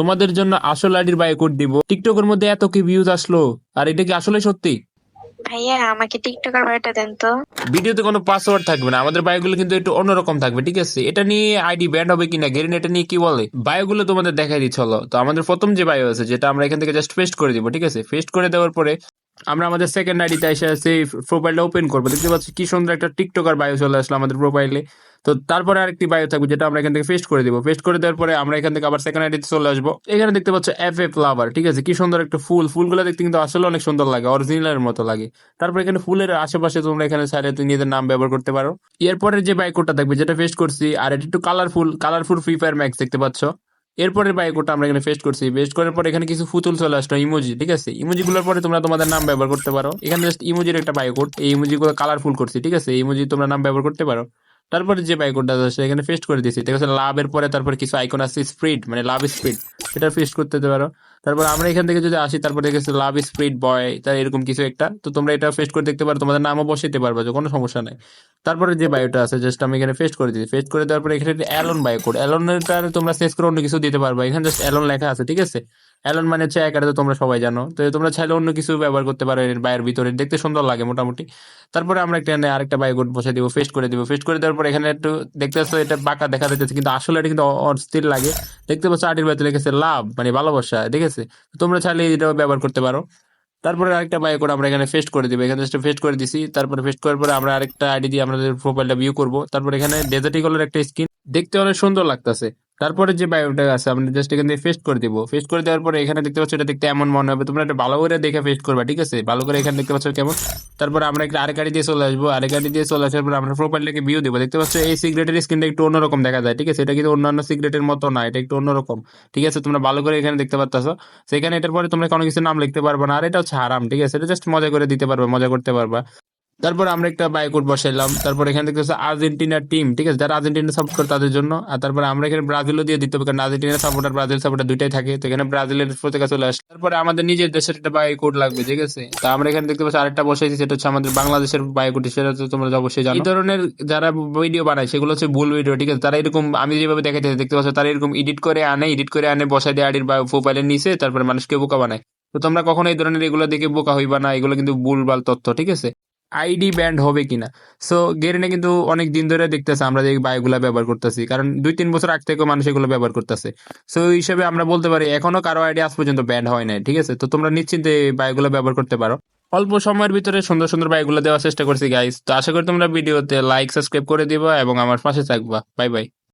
তোমাদের জন্য আসল আইডির বাই কোড দিব। টিকটকের মধ্যে এত কি ভিউজ আসলো? আর এটা কি আসলে সত্যি? ভাইয়া আমাকে টিকটকের বায়োটা দেন তো। ভিডিওতে কোনো পাসওয়ার্ড থাকবে না। আমাদের বায়োগুলো কিন্তু একটু অন্যরকম থাকবে ঠিক আছে? এটা নিয়ে আইডি ব্যান্ড হবে কিনা গেরিন এটা নিয়ে কি বলে? বায়োগুলো তোমাদের দেখাই দিচ্ছ তো আমাদের প্রথম যে বায়ো আছে যেটা আমরা এখান থেকে জাস্ট পেস্ট করে দিব ঠিক আছে? পেস্ট করে দেওয়ার পরে আমরা আমাদের সেকেন্ড আইডিতে এসে সেই প্রোফাইলটা ওপেন করব। দেখতে পাচ্ছি কি সুন্দর একটা টিকটকার বায়ো চলে আসলো আমাদের প্রোফাইলে তো তারপরে আরেকটি বায়ো থাকবে যেটা আমরা এখান থেকে পেস্ট করে দিব। পেস্ট করে দেওয়ার পরে আমরা এখান থেকে আবার সেকেন্ড আইডিতে চলে আসব। এখানে দেখতে পাচ্ছ এফ এফ লাভার ঠিক আছে? কি সুন্দর একটা ফুল। ফুলগুলো দেখতে কিন্তু আসলে অনেক সুন্দর লাগে অরিজিনালের মতো লাগে। তারপর এখানে ফুলের আশেপাশে তোমরা এখানে চাইলে তুমি নিজেদের নাম ব্যবহার করতে পারো। এরপরে যে বাইকোডটা থাকবে, যেটা পেস্ট করছি, আর এটা একটু colourful colourful free fire max দেখতে পাচ্ছ। এরপরের বাইকোডটা আমরা এখানে পেস্ট করছি। পেস্ট করার পর এখানে কিছু ফুতুল চলে আসলো ইমোজি ঠিক আছে? ইমোজি গুলোর পরে তোমরা তোমাদের নাম ব্যবহার করতে পারো। এখানে জাস্ট ইমোজির একটা বাইকোড এই ইমোজি গুলো কালারফুল করছি, ঠিক আছে? ইমোজি তোমরা নাম ব্যবহার করতে পারো। তারপরে যে বাইকোডটা আছে এখানে পেস্ট করে দিয়েছি। আছে লাভের পরে তারপর কিছু আইকন আছে স্প্রিড মানে লাভ স্প্রিড সেটা পেস্ট করতে পারো। তারপর আমরা এখান থেকে যদি আসি, তারপরে দেখেছি লাভ স্প্রিড বয় তার এরকম কিছু একটা। তো তোমরা এটা পেস্ট করে দেখতে পারো, তোমাদের নামও বসাইতে পারবে, যে কোনো সমস্যা নাই। তারপরে যে বায়োটা আছে জাস্ট আমি এখানে পেস্ট করে দিই পেস্ট করে দেওয়ার পরে এখানে অ্যালন বায়ো কোড অ্যালনের তোমরা শেষ করে অন্য কিছু দিতে পারবে। এখানে জাস্ট অ্যালন লেখা আছে, ঠিক আছে? অ্যালন মানে হচ্ছে একারে তো তোমরা সবাই জানো। তো তোমরা চাইলে অন্য কিছু ব্যবহার করতে পারো এর বায়ের ভিতরে। দেখতে সুন্দর লাগে মোটামুটি। তারপরে আমরা একটা আরেকটা বায়ো কোড বসে দিব ফেস্ট করে দিব। ফেস্ট করে দেওয়ার পর এখানে একটু দেখতে পাচ্ছ এটা বাঁকা দেখা যাচ্ছে কিন্তু আসলে এটা কিন্তু অস্থির লাগে। দেখতে পাচ্ছ আটির ভিতরে লিখেছে লাভ মানে ভালোবাসা, দেখেছে? তোমরা চাইলে এটাও ব্যবহার করতে পারো। তারপরে আরেকটা বাই কোড আমরা এখানে ফেস্ট করে দিব। এখানে ফেস্ট করে দিছি। তারপরে ফেস্ট করার পরে আমরা আরেকটা আইডি দিয়ে আমাদের প্রোফাইলটা ভিউ করব। তারপর এখানে ডেজার্টি কালার একটা স্কিন দেখতে অনেক সুন্দর লাগতেছে। তারপরে যে বায়োটা আছে, আমরা জাস্ট এখান থেকে ফেস্ট করে দিব। ফেস্ট করে দেওয়ার পরে এখানে দেখতে পাচ্ছ এটা দেখতে এমন মনে হবে। তোমরা এটা ভালো করে দেখে ফেস্ট করবা, ঠিক আছে? ভালো করে এখানে দেখতে পাচ্ছ কেমন? তারপর আমরা একটা আরেক গাড়ি দিয়ে চলে আসব। আরেক গাড়ি দিয়ে চলে আসার পর আমরা প্রোফাইলটাকে ভিউ দেবো। দেখতে পাচ্ছ এই সিগারেটের স্ক্রিনটা একটু অন্যরকম দেখা যায়, ঠিক আছে? এটা কিন্তু অন্যান্য সিগারেটের মতো না, এটা একটু অন্যরকম, ঠিক আছে? তোমরা ভালো করে এখানে দেখতে পাচ্ছ সেখানে এটার পরে তোমরা কোনো কিছু নাম লিখতে পারবে না। আর এটা হচ্ছে হারাম, ঠিক আছে? এটা জাস্ট মজা করে দিতে পারবে, মজা করতে পারবা। তারপর আমরা একটা বাইকোড বসাইলাম। তারপর এখানে দেখতে পাচ্ছ আর্জেন্টিনার টিম ঠিক আছে? যারা আর্জেন্টিনা সাপোর্ট করে তাদের জন্য। আর তারপরে আমরা এখানে ব্রাজিলও দিয়ে দিতে হবে, কারণ আর্জেন্টিনা সাপোর্টার ব্রাজিল সাপোর্টার দুইটাই থাকে। তো এখানে ব্রাজিলের পতাকা চলে আসে তারপরে আমাদের নিজের দেশের একটা বাইকোড লাগবে, ঠিক আছে? তো আমরা এখানে দেখতে পাচ্ছি আরেকটা বসাইছি, সেটা হচ্ছে আমাদের বাংলাদেশের বাইকোড সেটা তো তোমরা অবশ্যই জানো। এই ধরনের যারা ভিডিও বানায়, সেগুলো হচ্ছে ভুল ভিডিও, ঠিক আছে? তারা এরকম, আমি যেভাবে দেখাতে দেখতে পাচ্ছ তারা এরকম এডিট করে আনে এডিট করে আনে বসাই দিয়ে আইডির প্রোফাইলের নিচে, তারপরে মানুষকে বোকা বানায়। তো তোমরা কখনো এই ধরনের এগুলো দেখে বোকা হইবা না, এগুলো কিন্তু ভুলভাল তথ্য, ঠিক আছে? আইডি ব্যান্ড হবে কিনা। সো গেরিনে কিন্তু অনেক দিন ধরে দেখতেছে, আমরা যে বায়োগুলা ব্যবহার করতেছি। কারণ দুই তিন বছর আগ থেকেও মানুষ এগুলো ব্যবহার করতেছে। সো ওই হিসেবে আমরা বলতে পারি, এখনও কারও আইডি আজ পর্যন্ত ব্যান্ড হয় নাই, ঠিক আছে? তো তোমরা নিশ্চিন্তে এই বায়োগুলো ব্যবহার করতে পারো। অল্প সময়ের ভিতরে সুন্দর সুন্দর বাইকগুলো দেওয়ার চেষ্টা করছি গাইস তো আশা করি তোমরা ভিডিওতে লাইক সাবস্ক্রাইব করে দিবা এবং আমার পাশে থাকবা। Bye bye